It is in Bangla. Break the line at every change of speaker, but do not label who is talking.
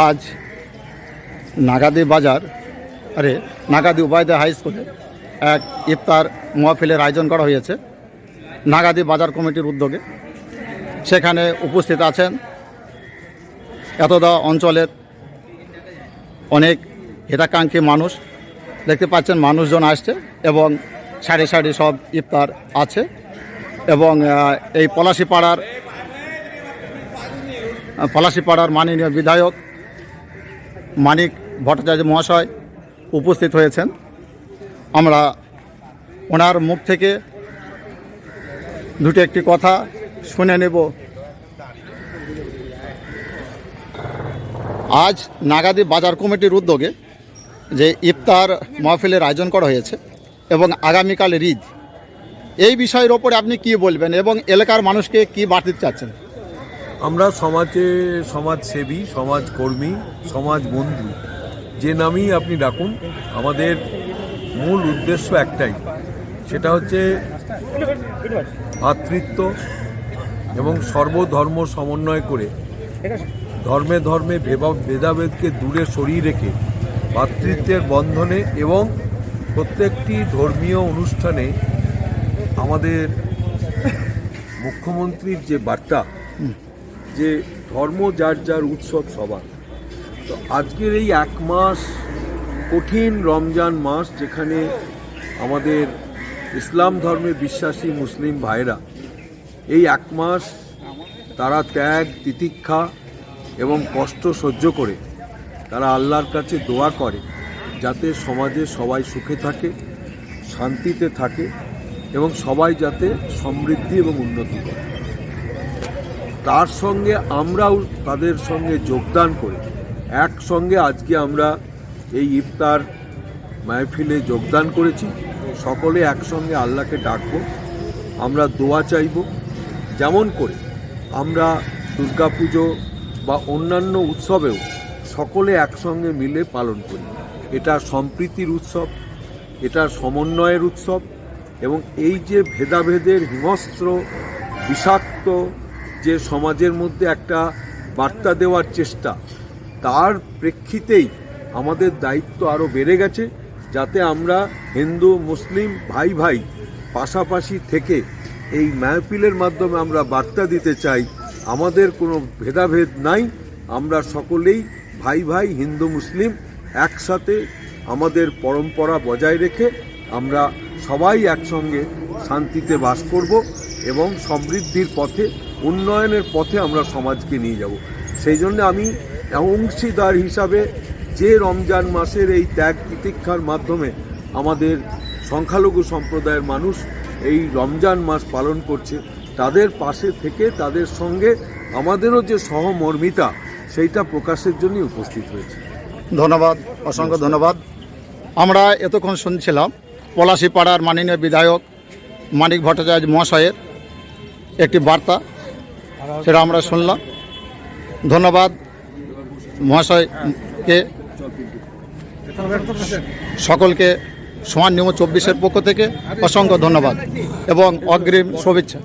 আজ নাগাদি বাজার, আরে, নাগাদি উবায়দা হাই স্কুলে এক ইফতার মহফিলের আয়োজন করা হয়েছে নাগাদি বাজার কমিটির উদ্যোগে। সেখানে উপস্থিত আছেন এতদা অঞ্চলের অনেক হিতাকাঙ্ক্ষী মানুষ, দেখতে পাচ্ছেন মানুষজন আসছে এবং সারি সারি সব ইফতার আছে এবং এই পলাশিপাড়ার পলাশিপাড়ার মাননীয় বিধায়ক মানিক ভট্টাচার্য মহাশয় উপস্থিত হয়েছেন। আমরা ওনার মুখ থেকে দুটো একটি কথা শুনে নেব। আজ নাগাদি বাজার কমিটির উদ্যোগে যে ইফতার মাহফিলের আয়োজন করা হয়েছে এবং আগামীকাল ঈদ, এই বিষয়ের ওপরে আপনি কি বলবেন এবং এলাকার মানুষকে কি দিতে চাচ্ছেন?
আমরা সমাজে সমাজসেবী, সমাজকর্মী সমাজ বন্ধু যে নামই আপনি ডাকুন, আমাদের মূল উদ্দেশ্য একটাই। সেটা হচ্ছে ভাতৃত্ব এবং সর্বধর্ম সমন্বয় করে ধর্মে ধর্মে ভেবা- ভেদাভেদকে দূরে সরিয়ে রেখে ভাতৃত্বের বন্ধনে এবং প্রত্যেকটি ধর্মীয় অনুষ্ঠানে আমাদের মুখ্যমন্ত্রীর যে বার্তা যে ধর্ম যার যার উৎসব সবার। তো আজকের এই এক মাস কঠিন রমজান মাস যেখানে আমাদের ইসলাম ধর্মে বিশ্বাসী মুসলিম ভাইরা এই এক মাস তারা ত্যাগ, তিতিক্ষা এবং কষ্ট সহ্য করে তারা আল্লাহর কাছে দোয়া করে যাতে সমাজে সবাই সুখে থাকে, শান্তিতে থাকে এবং সবাই যাতে সমৃদ্ধি এবং উন্নতি করে। তার সঙ্গে আমরাও তাদের সঙ্গে যোগদান করে। একসঙ্গে আজকে আমরা এই ইফতার মাহফিলে যোগদান করেছি। সকলে একসঙ্গে আল্লাহকে ডাকবো। আমরা দোয়া চাইব। যেমন করে আমরা দুর্গাপুজো বা অন্যান্য উৎসবেও সকলে একসঙ্গে মিলে পালন করি। এটা সম্প্রীতির উৎসব, এটা সমন্বয়ের উৎসব এবং এই যে ভেদাভেদের হিংস্র, বিষাক্ত যে সমাজের মধ্যে একটা বার্তা দেওয়ার চেষ্টা, তার প্রেক্ষিতেই আমাদের দায়িত্ব আরও বেড়ে গেছে যাতে আমরা হিন্দু, মুসলিম ভাই ভাই পাশাপাশি থেকে এই মাহফিলের মাধ্যমে আমরা বার্তা দিতে চাই। আমাদের কোনো ভেদাভেদ নাই। আমরা সকলেই ভাই ভাই হিন্দু, মুসলিম একসাথে আমাদের পরম্পরা বজায় রেখে আমরা সবাই একসঙ্গে শান্তিতে বাস করব এবং সমৃদ্ধির পথে উন্নয়নের পথে আমরা সমাজকে নিয়ে যাব। সেই জন্য আমি অংশীদার হিসাবে যে রমজান মাসের এই ত্যাগ প্রতীক্ষার মাধ্যমে আমাদের সংখ্যালঘু সম্প্রদায়ের মানুষ এই রমজান মাস পালন করছে তাদের পাশে থেকে তাদের সঙ্গে আমাদেরও যে সহমর্মিতা সেইটা প্রকাশের জন্যই উপস্থিত হয়েছে।
ধন্যবাদ অসংখ্য ধন্যবাদ। আমরা এতক্ষণ শুনছিলাম পলাশিপাড়ার মাননীয় বিধায়ক মানিক ভট্টাচার্য মহাশয়ের একটি বার্তা। সেটা আমরা শুনলাম। ধন্যবাদ মহাশয়কে সকলকে সমান নিয়ম চব্বিশের পক্ষ থেকে অসংখ্য ধন্যবাদ এবং অগ্রিম শুভেচ্ছা।